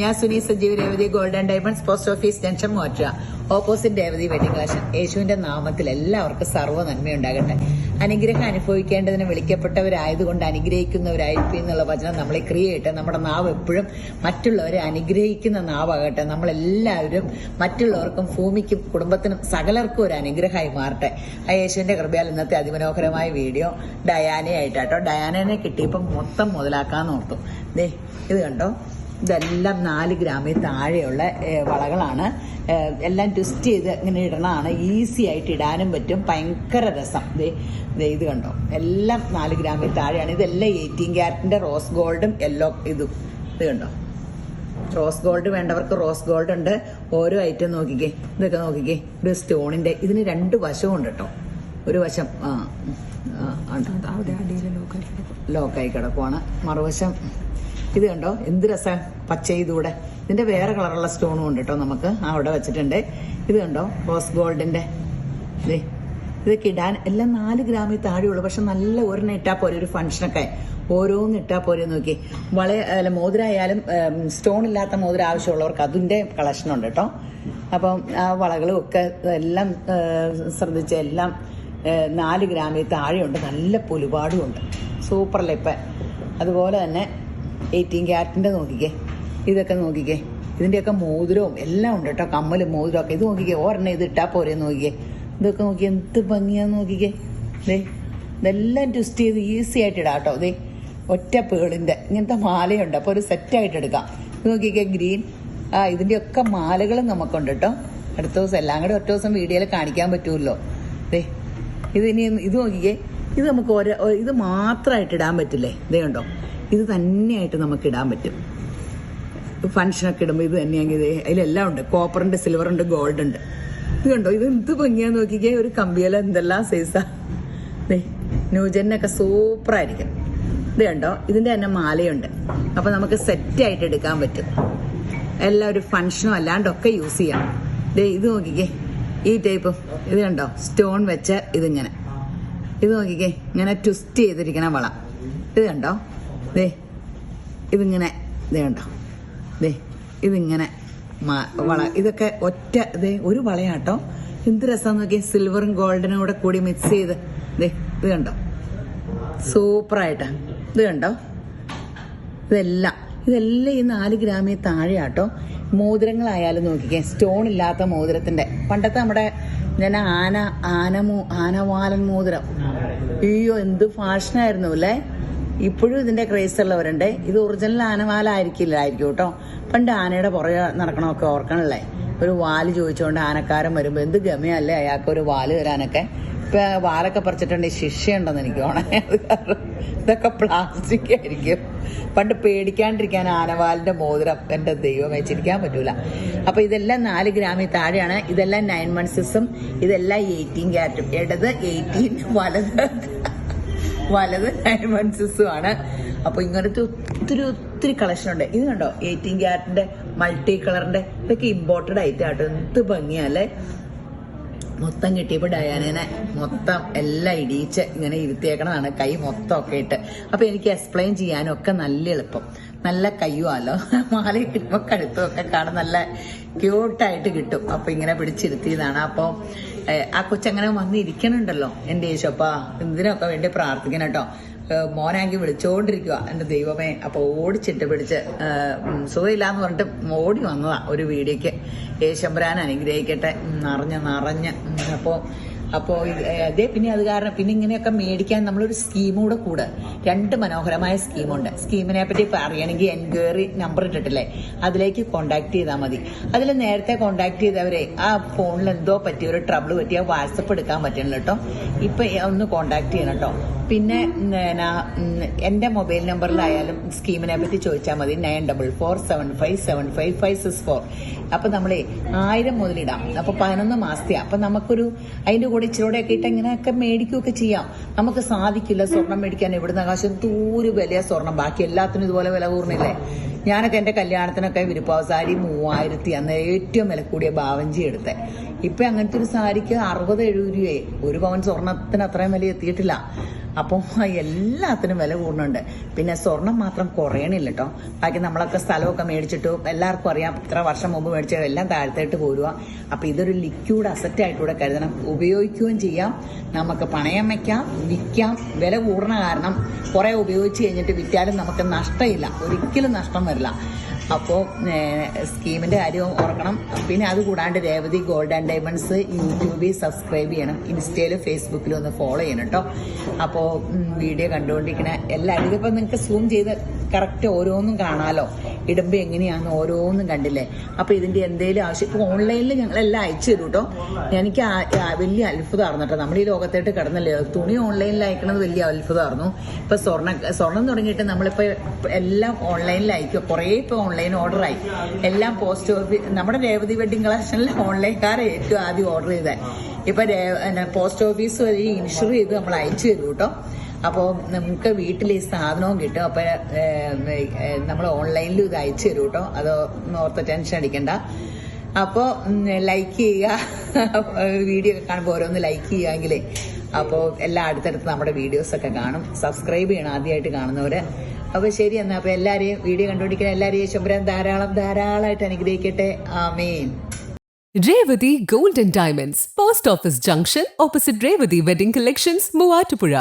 ഞാൻ Suni Sajeev Revathi golden diamonds post office junction മോറ്റ opposite Revathi wedding collection യേശുവിന്റെ നാമത്തിൽ എല്ലാവർക്കും സർവ നന്മയുണ്ടാകട്ടെ. അനുഗ്രഹം അനുഭവിക്കേണ്ടതിന് വിളിക്കപ്പെട്ടവരായതുകൊണ്ട് അനുഗ്രഹിക്കുന്നവരായിരിക്കും എന്നുള്ള വചനം നമ്മളെ ക്രിയേറ്റ് നമ്മുടെ നാവ് എപ്പോഴും മറ്റുള്ളവരെ അനുഗ്രഹിക്കുന്ന നാവാകട്ടെ. നമ്മളെല്ലാവരും മറ്റുള്ളവർക്കും ഭൂമിക്കും കുടുംബത്തിനും സകലർക്കും ഒരു അനുഗ്രഹമായി മാറട്ടെ. ആ യേശുവിന്റെ കൃപയാൽ ഇന്നത്തെ അതിമനോഹരമായ വീഡിയോ ഡയാനയായിട്ടാട്ടോ. ഡയാനനെ കിട്ടിയപ്പോൾ മൊത്തം മുതലാക്കാൻ ഓർത്തു. ദേ ഇത് കണ്ടോ? ഇതെല്ലാം നാല് ഗ്രാമിൽ താഴെയുള്ള വളകളാണ്. എല്ലാം ട്വിസ്റ്റ് ചെയ്ത് ഇങ്ങനെ ഇടണതാണ്. ഈസി ആയിട്ട് ഇടാനും പറ്റും. ഭയങ്കര രസം. ഇത് കണ്ടോ? എല്ലാം നാല് ഗ്രാമിൽ താഴെയാണ്. ഇതെല്ലാം എയ്റ്റീൻ ക്യാരറ്റിന്റെ റോസ് ഗോൾഡും യെല്ലോ ഇതും. ഇത് കണ്ടോ? റോസ് ഗോൾഡ് വേണ്ടവർക്ക് റോസ് ഗോൾഡ് ഉണ്ട്. ഓരോ ഐറ്റം നോക്കിക്കേ. ഇതൊക്കെ നോക്കിക്കേ. ഇത് സ്റ്റോണിന്റെ ഇതിന് രണ്ട് വശവും ഉണ്ട് കേട്ടോ. ഒരു വശം ആ ലോക്കായി കിടക്കുവാണ്. മറുവശം ഇത് കണ്ടോ? എന്ത് രസം പച്ച ഇതൂടെ ഇതിന്റെ വേറെ കളറുള്ള സ്റ്റോണും ഉണ്ട് കേട്ടോ നമുക്ക്. അവിടെ വെച്ചിട്ടുണ്ട്. ഇത് കണ്ടോ? റോസ് ഗോൾഡിന്റെ. ദേ ഇതൊക്കെ ഇടാൻ എല്ലാം നാല് ഗ്രാമിൽ താഴെയുള്ളൂ പക്ഷെ നല്ല ഒരെണ്ണം ഇട്ടാൽ പോലെ ഒരു ഫംഗ്ഷനൊക്കെ ഓരോന്ന് ഇട്ടാൽ പോലെ നോക്കി. വള അല്ല മോതിരായാലും സ്റ്റോൺ ഇല്ലാത്ത മോതിരം ആവശ്യമുള്ളവർക്ക് കളക്ഷൻ ഉണ്ട് കേട്ടോ. അപ്പം ആ വളകളും ഒക്കെ എല്ലാം ശ്രദ്ധിച്ച് എല്ലാം നാല് ഗ്രാമിൽ താഴെയുണ്ട്. നല്ല പുലുപാടും ഉണ്ട്. സൂപ്പറല്ലേ ഇപ്പം? അതുപോലെ തന്നെ എയ്റ്റീൻ ക്യാരറ്റിന്റെ നോക്കിക്കേ. ഇതൊക്കെ നോക്കിക്കേ. ഇതിന്റെയൊക്കെ മോതിരവും എല്ലാം ഉണ്ട് കേട്ടോ. കമ്മലും മോതിരവും ഒക്കെ. ഇത് നോക്കിക്കേ. ഒരെണ്ണം ഇത് ഇട്ടാൽ പോരെ നോക്കിക്കേ. ഇതൊക്കെ നോക്കി എന്ത് ഭംഗിയാന്ന് നോക്കിക്കേ. ദേ ഇതെല്ലാം ട്വിസ്റ്റ് ചെയ്ത് ഈസി ആയിട്ട് ഇടാം കേട്ടോ. ദേ ഒറ്റ പേളിന്റെ ഇങ്ങനത്തെ മാലയുണ്ട്. അപ്പോൾ ഒരു സെറ്റായിട്ട് എടുക്കാം. ഇത് നോക്കിക്കേ ഗ്രീൻ ആ ഇതിന്റെയൊക്കെ മാലകളും നമുക്കുണ്ട് കേട്ടോ. അടുത്ത ദിവസം എല്ലാം കൂടെ ഒറ്റ ദിവസം വീഡിയോയിൽ കാണിക്കാൻ പറ്റുമല്ലോ. ദേ ഇത് ഇനി ഇത് നോക്കിക്കേ. ഇത് നമുക്ക് ഒരു ഇത് മാത്രമായിട്ട് ഇടാൻ പറ്റില്ലേ? ഇതേ ഉണ്ടോ? ഇത് തന്നെയായിട്ട് നമുക്ക് ഇടാൻ പറ്റും ഫംഗ്ഷനൊക്കെ ഇടുമ്പോൾ ഇത് തന്നെയാണെങ്കിൽ അതിലെല്ലാം ഉണ്ട്. കോപ്പറുണ്ട് സിൽവറുണ്ട് ഗോൾഡ് ഉണ്ട് ഇത് കണ്ടോ? ഇത് എന്ത് ഭംഗിയാന്ന് നോക്കിക്കേ. ഒരു കമ്പിയല എന്തെല്ലാം സൈസാ ന്യൂജനൊക്കെ സൂപ്പറായിരിക്കും ഇത് കണ്ടോ? ഇതിന്റെ തന്നെ മാലയുണ്ട്. അപ്പൊ നമുക്ക് സെറ്റ് ആയിട്ട് എടുക്കാൻ പറ്റും. എല്ലാം ഒരു ഫങ്ഷനും അല്ലാണ്ടൊക്കെ യൂസ് ചെയ്യാം. ഇത് നോക്കിക്കേ. ഈ ടൈപ്പ് ഇത് കണ്ടോ? സ്റ്റോൺ വെച്ച ഇതിങ്ങനെ. ഇത് നോക്കിക്കേ. ഇങ്ങനെ ട്വിസ്റ്റ് ചെയ്തിരിക്കണ വള. ഇത് കണ്ടോ? ദേ ഇതിങ്ങനെ ദേ ദേ ഇതിങ്ങനെ മ- വള ഇതൊക്കെ ഒറ്റ ദേ ഒരു വളയാട്ടോ. എന്ത് രസം നോക്കിയാൽ സിൽവറും ഗോൾഡനും കൂടെ കൂടി മിക്സ് ചെയ്ത്. ദേ ഇത് കണ്ടോ? സൂപ്പറായിട്ട് ഇത് കണ്ടോ? ഇതെല്ലാം ഇതെല്ലാം ഈ നാല് ഗ്രാമിൽ താഴെയാട്ടോ. മോതിരങ്ങളായാലും നോക്കിക്കേ സ്റ്റോൺ ഇല്ലാത്ത മോതിരത്തിന്റെ. പണ്ടത്തെ നമ്മുടെ ഞാൻ ആന ആനമോ ആനവാലൻ മോതിരം. അയ്യോ എന്ത് ഫാഷനായിരുന്നു അല്ലേ? ഇപ്പോഴും ഇതിന്റെ ക്രേസ് ഉള്ളവരുണ്ട്. ഇത് ഒറിജിനൽ ആനവാലായിരിക്കില്ലായിരിക്കും കേട്ടോ. പണ്ട് ആനയുടെ പുറകെ നടക്കണമൊക്കെ ഓർക്കണല്ലേ? ഒരു വാൽ ചോദിച്ചുകൊണ്ട് ആനക്കാരൻ വരുമ്പോ എന്ത് ഗമയല്ലേ അയാൾക്ക് ഒരു വാൽ തരാനൊക്കെ ഇപ്പൊ വാലൊക്കെ പറിച്ചിട്ടുണ്ടെങ്കിൽ ശിക്ഷയുണ്ടെന്ന് എനിക്ക് തോന്നണേ. ഇതൊക്കെ പ്ലാസ്റ്റിക് ആയിരിക്കും. പണ്ട് പേടിക്കാണ്ടിരിക്കാൻ ആനവാലിന്റെ മോതിരം എന്റെ ദൈവം വെച്ചിരിക്കാൻ പറ്റൂല. അപ്പൊ ഇതെല്ലാം നാല് ഗ്രാമിൽ താഴെയാണ്. ഇതെല്ലാം നയൻ മൺസസും ഇതെല്ലാം എയ്റ്റീൻ ക്യാരറ്റും ഇടത് എയ്റ്റീൻ വലത് വലത് മൺസസും ആണ് അപ്പൊ ഇങ്ങനത്തെ ഒത്തിരി ഒത്തിരി കളക്ഷൻ ഉണ്ട്. ഇത് കണ്ടോ? എയ്റ്റീൻ ക്യാരറ്റിന്റെ മൾട്ടി കളറിന്റെ ഇതൊക്കെ ഇമ്പോർട്ടഡ് ഐറ്റം ആട്ടോ. എന്ത് ഭംഗിയല്ലേ? മൊത്തം കിട്ടിയപ്പോൾ ഡയാനേനെ മൊത്തം എല്ലാം ഇടിയിച്ച് ഇങ്ങനെ ഇരുത്തിയേക്കണതാണ്. കൈ മൊത്തം ഒക്കെ ഇട്ട്. അപ്പൊ എനിക്ക് എക്സ്പ്ലെയിൻ ചെയ്യാനൊക്കെ നല്ല എളുപ്പം. നല്ല കയ്യുമല്ലോ. മാല കിട്ടുമ്പോൾ കഴുത്തും ഒക്കെ കാണാൻ നല്ല ക്യൂട്ടായിട്ട് കിട്ടും. അപ്പൊ ഇങ്ങനെ പിടിച്ചിരുത്തിയതാണ്. അപ്പോൾ ആ കൊച്ചങ്ങനെ വന്നിരിക്കണുണ്ടല്ലോ എന്റെ യേശോപ്പാ ഇതിനൊക്കെ വേണ്ടി പ്രാർത്ഥിക്കണം കേട്ടോ മോനാങ്കി വിളിച്ചോണ്ടിരിക്കുക എന്റെ ദൈവമേ. അപ്പൊ ഓടിച്ചിട്ട് പിടിച്ച് സുഖമില്ലാന്ന് പറഞ്ഞിട്ട് ഓടി വന്നതാ ഒരു വീഡിയോക്ക് യേശമ്പരാൻ അനുഗ്രഹിക്കട്ടെ നിറഞ്ഞ് നിറഞ്ഞ്. ഉം അപ്പോ അതേ പിന്നെ അത് കാരണം പിന്നെ ഇങ്ങനെയൊക്കെ മേടിക്കാൻ നമ്മളൊരു സ്കീം കൂടെ കൂടെ. രണ്ട് മനോഹരമായ സ്കീമുണ്ട് സ്കീമിനെ പറ്റി അറിയണമെങ്കിൽ എൻക്വയറി നമ്പർ ഇട്ടിട്ടില്ലേ? അതിലേക്ക് കോണ്ടാക്ട് ചെയ്താൽ മതി. അതിൽ നേരത്തെ കോണ്ടാക്ട് ചെയ്തവരെ ആ ഫോണിൽ എന്തോ പറ്റിയ ഒരു ട്രബിൾ പറ്റിയ വാട്സപ്പ് എടുക്കാൻ പറ്റണം കേട്ടോ. ഇപ്പൊ ഒന്ന് കോണ്ടാക്ട് ചെയ്യണം കേട്ടോ. പിന്നെ എന്റെ മൊബൈൽ നമ്പറിലായാലും സ്കീമിനെ പറ്റി ചോദിച്ചാൽ മതി. Nine double four seven five seven five five six four. അപ്പൊ നമ്മളെ ആയിരം മുതലിടാം അപ്പൊ പതിനൊന്ന് മാസത്തെ. അപ്പൊ നമുക്കൊരു അതിന്റെ കൂടെ ഇച്ചിരൂടെ ഒക്കെ ഇട്ട് ഇങ്ങനെയൊക്കെ മേടിക്കുകയൊക്കെ ചെയ്യാം. നമുക്ക് സാധിക്കില്ല സ്വർണം മേടിക്കാൻ. ഇവിടുന്ന് ആകാശം തൂര് വിലയ സ്വർണം. ബാക്കി എല്ലാത്തിനും ഇതുപോലെ വില കൂർണില്ലേ? ഞാനൊക്കെ എന്റെ കല്യാണത്തിനൊക്കെ വിരുപ്പാവ് സാരി മൂവായിരത്തി അന്ന് ഏറ്റവും വില കൂടിയ ബാവഞ്ചി എടുത്തേ. ഇപ്പൊ അങ്ങനത്തെ ഒരു സാരിക്ക് അറുപത് എഴുപത് രൂപയെ. ഒരു പവൻ സ്വർണത്തിന് അത്രയും വില എത്തിയിട്ടില്ല. അപ്പോൾ എല്ലാത്തിനും വില കൂടുന്നുണ്ട്. പിന്നെ സ്വർണം മാത്രം കുറയണില്ല കേട്ടോ ബാക്കി നമ്മളൊക്കെ സ്ഥലമൊക്കെ മേടിച്ചിട്ടു എല്ലാവർക്കും അറിയാം ഇത്ര വർഷം മുമ്പ് മേടിച്ച എല്ലാം താഴത്തേട്ട് പോരുക അപ്പോൾ ഇതൊരു ലിക്വിഡ് അസറ്റ് ആയിട്ടൂടെ കരുതണം. ഉപയോഗിക്കുകയും ചെയ്യാം. നമുക്ക് പണയം വയ്ക്കാം വിൽക്കാം. വില കൂടുന്ന കാരണം കുറേ ഉപയോഗിച്ച് കഴിഞ്ഞിട്ട് വിറ്റാലും നമുക്ക് നഷ്ടമില്ല. ഒരിക്കലും നഷ്ടം വരില്ല. അപ്പോൾ സ്കീമിന്റെ കാര്യവും ഓർക്കണം. പിന്നെ അത് കൂടാണ്ട് രേവതി ഗോൾഡ് ആൻഡ് ഡയമണ്ട്സ് യൂട്യൂബിൽ സബ്സ്ക്രൈബ് ചെയ്യണം. ഇൻസ്റ്റയിലും ഫേസ്ബുക്കിലും ഒന്ന് ഫോളോ ചെയ്യണം കേട്ടോ. അപ്പോൾ വീഡിയോ കണ്ടുകൊണ്ടിരിക്കണ എല്ലാവരും ഇതിപ്പോൾ നിങ്ങൾക്ക് സൂം ചെയ്ത് കറക്റ്റ് ഓരോന്നും കാണാമല്ലോ ഇടുമ്പോൾ എങ്ങനെയാണെന്ന് ഓരോന്നും കണ്ടില്ലേ. അപ്പോൾ ഇതിന്റെ എന്തെങ്കിലും ആവശ്യം ഇപ്പോൾ ഓൺലൈനിൽ ഞങ്ങളെല്ലാം അയച്ചു തരും കേട്ടോ. എനിക്ക് വലിയ അത്ഭുതമായിരുന്നു കേട്ടോ. നമ്മൾ ഈ ലോകത്തായിട്ട് കിടന്നല്ലേ. തുണി ഓൺലൈനിൽ അയക്കണത് വലിയ അത്ഭുതമായിരുന്നു. ഇപ്പോൾ സ്വർണം സ്വർണം തുടങ്ങിയിട്ട് നമ്മളിപ്പോൾ എല്ലാം ഓൺലൈനിൽ അയക്കും കുറേ ഇപ്പൊ ഓൺലൈൻ ഓർഡർ ആയി. എല്ലാം പോസ്റ്റ് ഓഫീസ് നമ്മുടെ രേവതി വെഡിങ് കളക്ഷനിൽ ഓൺലൈൻകാരെ ഏറ്റവും ആദ്യം ഓർഡർ ചെയ്തത് ഇപ്പൊ പോസ്റ്റ് ഓഫീസ് വഴി ഇൻഷുർ ചെയ്ത് നമ്മൾ അയച്ചു തരും കേട്ടോ. അപ്പോൾ നമുക്ക് വീട്ടിൽ ഈ സാധനവും കിട്ടും. അപ്പോൾ നമ്മൾ ഓൺലൈനിലും ഇത് അയച്ചു തരും കേട്ടോ. അത് ഓർത്ത് ടെൻഷൻ അടിക്കണ്ട. അപ്പോൾ ലൈക്ക് ചെയ്യുക. വീഡിയോ ഒക്കെ കാണുമ്പോൾ ഓരോന്ന് ലൈക്ക് ചെയ്യുകയെങ്കിലേ അപ്പോൾ എല്ലാ അടുത്തടുത്ത് നമ്മുടെ വീഡിയോസ് ഒക്കെ കാണും. സബ്സ്ക്രൈബ് ചെയ്യണം ആദ്യമായിട്ട് കാണുന്നവര്. അപ്പൊ ശരി എന്നാ അപ്പൊ എല്ലാരെയും വീഡിയോ കണ്ടുപിടിക്കണ എല്ലാരെയും ശുഭ്രൻ ധാരാളം ധാരാളമായിട്ട് അനുഗ്രഹിക്കട്ടെ. ആമേൻ. Revathi golden diamonds post office junction opposite Revathi wedding collections Muvattupuzha.